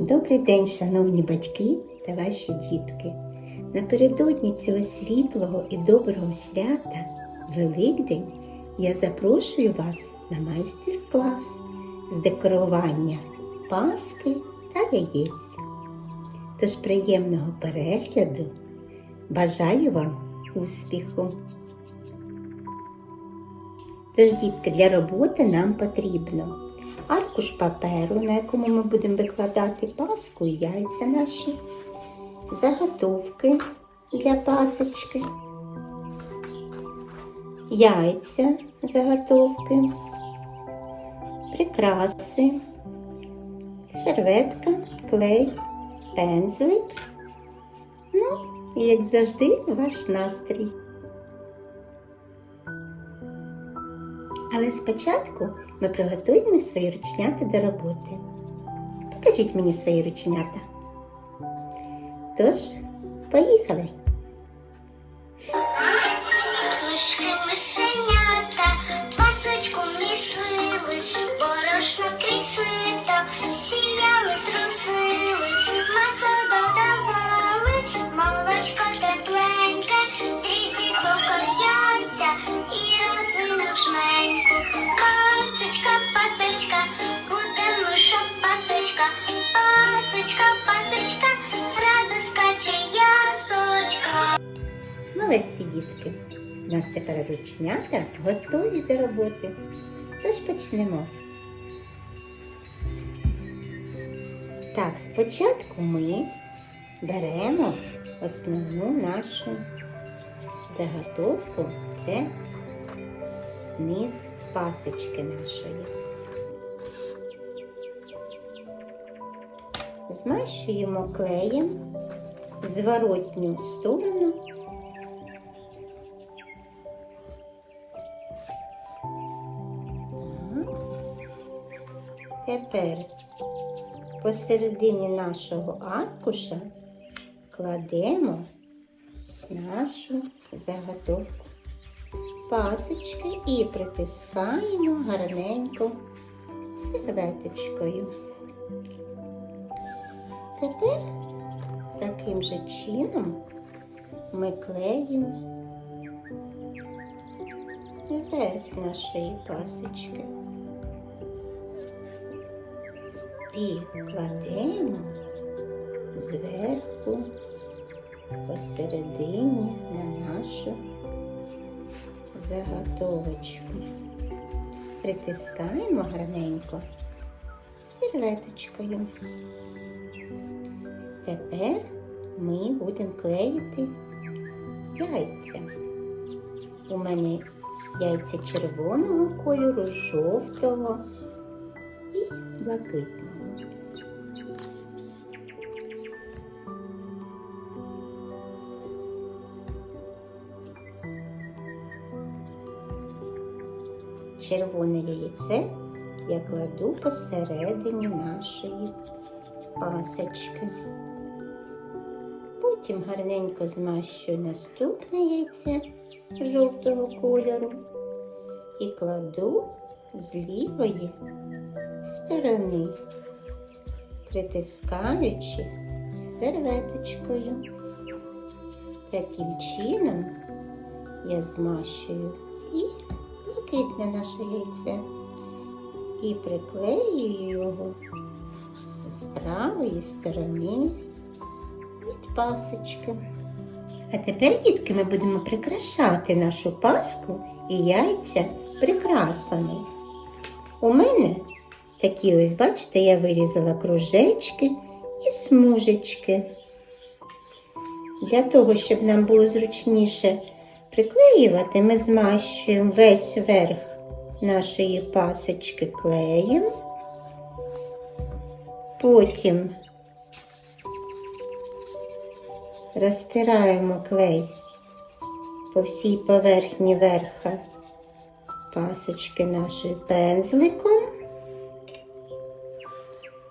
Добрий день, шановні батьки та ваші дітки. Напередодні цього світлого і доброго свята, Великдень, я запрошую вас на майстер-клас з декорування паски та яєць. Тож приємного перегляду бажаю вам успіху! Тож, дітки, для роботи нам потрібно аркуш паперу, на якому ми будемо викладати паску і яйця наші, заготовки для пасочки, яйця, заготовки, прикраси, серветка, клей, пензлик. Ну, і як завжди, ваш настрій. Але спочатку ми приготуємо свої рученята до роботи. Покажіть мені свої рученята. Тож, поїхали! Мишки мишенята, пасочку місили, борошно крісито, Молодці, дітки! У нас тепер ручнята готові до роботи. Тож почнемо. Так, спочатку ми беремо основну нашу заготовку. Це низ пасочки нашої. Змащуємо клеєм зворотню сторону Тепер посередині нашого аркуша кладемо нашу заготовку пасочки і притискаємо гарненько серветочкою. Тепер таким же чином ми клеїмо верх нашої пасочки і кладемо зверху посередині на нашу заготовочку. Притискаємо гарненько серветочкою. Тепер ми будемо клеїти яйця. У мене яйця червоного кольору, жовтого і блакитного. Червоне яйце я кладу посередині нашої пасочки. Потім гарненько змащую наступне яйце жовтого кольору і кладу з лівої сторони, притискаючи серветочкою. Таким чином я змащую і блакитне наше яйце і приклею його з правої сторони від пасочки. А тепер, дітки, ми будемо прикрашати нашу паску і яйця прикрасами. У мене такі ось, бачите, я вирізала кружечки і смужечки. Для того, щоб нам було зручніше приклеювати, ми змащуємо весь верх нашої пасочки клеєм. Потім розтираємо клей по всій поверхні верха пасочки нашої пензликом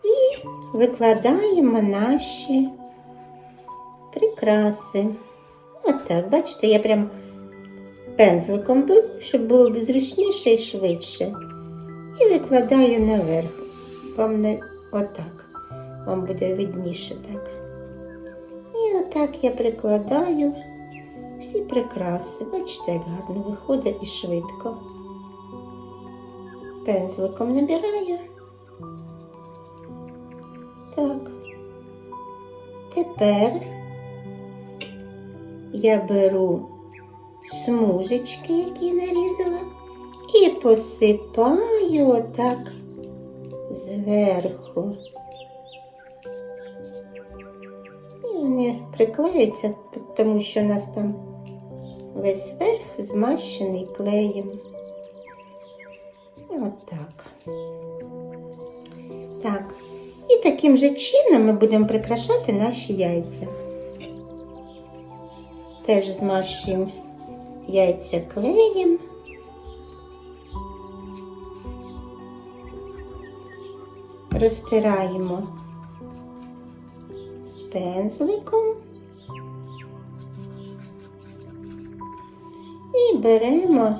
і викладаємо наші прикраси. Отак, бачите, я прям пензликом беру, щоб було зручніше і швидше. І викладаю наверх. Вам не отак. вам буде видніше так. І отак я прикладаю всі прикраси. Бачите, як гарно виходить і швидко. Пензликом набираю. Так. Тепер я беру смужечки, які нарізала, і посипаю отак зверху. І вони приклеються, тому що у нас там весь верх змащений клеєм. Отак. Так. І таким же чином ми будемо прикрашати наші яйця. Теж змащуємо яйця клеєм. Розтираємо пензликом і беремо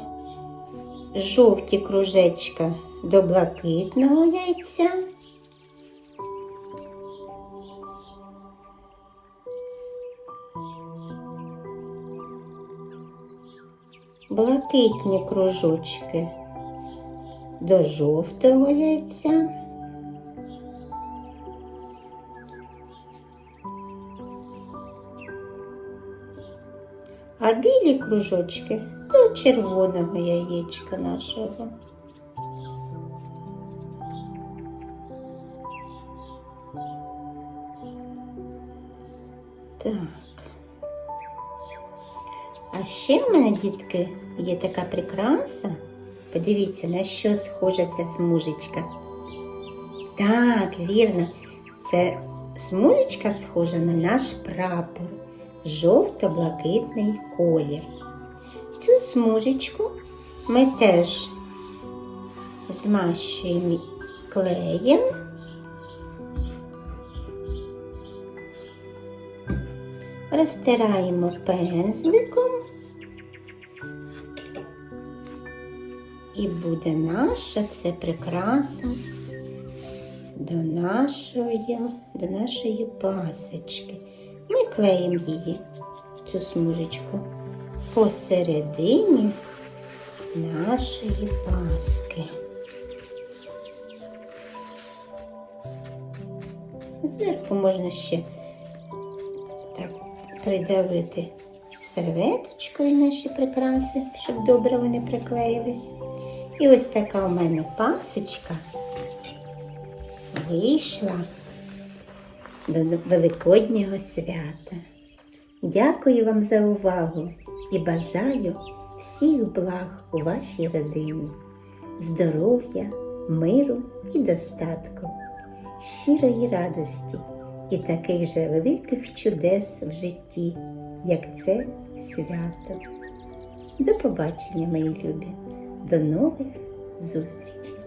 жовті кружечка до блакитного яйця. Блакитні кружочки до жовтого яйця. А білі кружочки до червоного яєчка нашого. Так. А ще в мене, дітки, є така прикраса. Подивіться, на що схожа ця смужечка. Так, вірно, це смужечка схожа на наш прапор, жовто-блакитний колір. Цю смужечку ми теж змащуємо клеєм. Розтираємо пензликом. І буде наша це прикраса до нашої, до нашої пасочки. Ми клеїмо її, цю смужечку, посередині нашої паски. Зверху можна ще так придавити серветочкою наші прикраси, щоб добре вони приклеїлись. І ось така у мене пасочка вийшла до Великоднього свята. Дякую вам за увагу і бажаю всіх благ у вашій родині, здоров'я, миру і достатку, щирої радості і таких же великих чудес в житті, як це свято. До побачення, мої любі, до нових зустрічей!